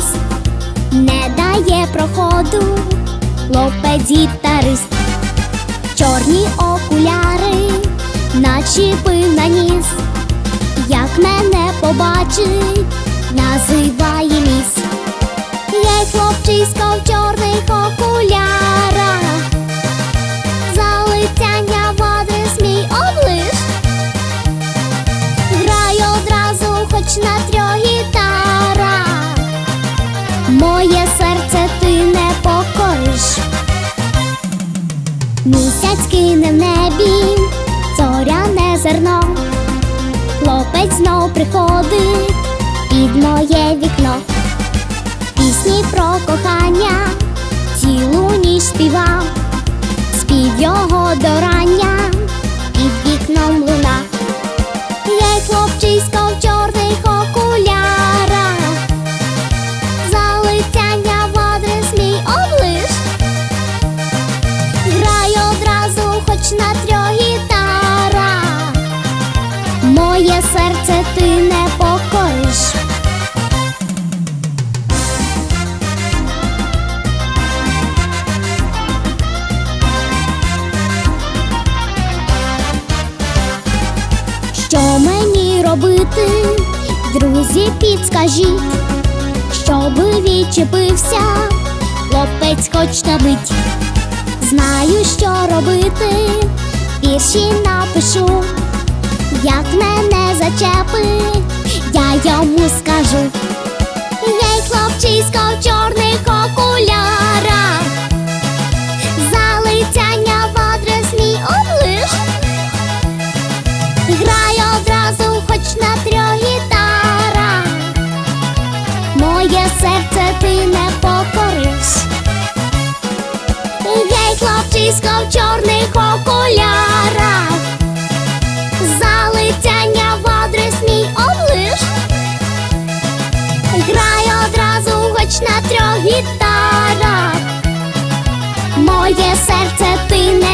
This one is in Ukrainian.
ніс, не дає проходу, хлопець гітарист, чорні окуляри, начепив на ніс, як мене побачить, називає ліс. Гей, хлопчисько в чорних окулярах, залицяння в адрес мій облиш. Грай одразу, хоч на трьох. Моє серце ти не покориш. Місяць кине в небі, зоряне зерно. Хлопець знов приходить під моє вікно. Пісні про кохання цілу ніч співав, спів його до рання під вікном луна. Гей, хлопчисько одразу, хоч на трьох гітарах. Моє серце ти не покориш. Що мені робити, друзі, підскажіть, щоби відчепився, хлопець хоч мить. Знаю, що робити, вірші напишу, як мене зачепить, я йому скажу. Єй, хлопчисько серце ти не.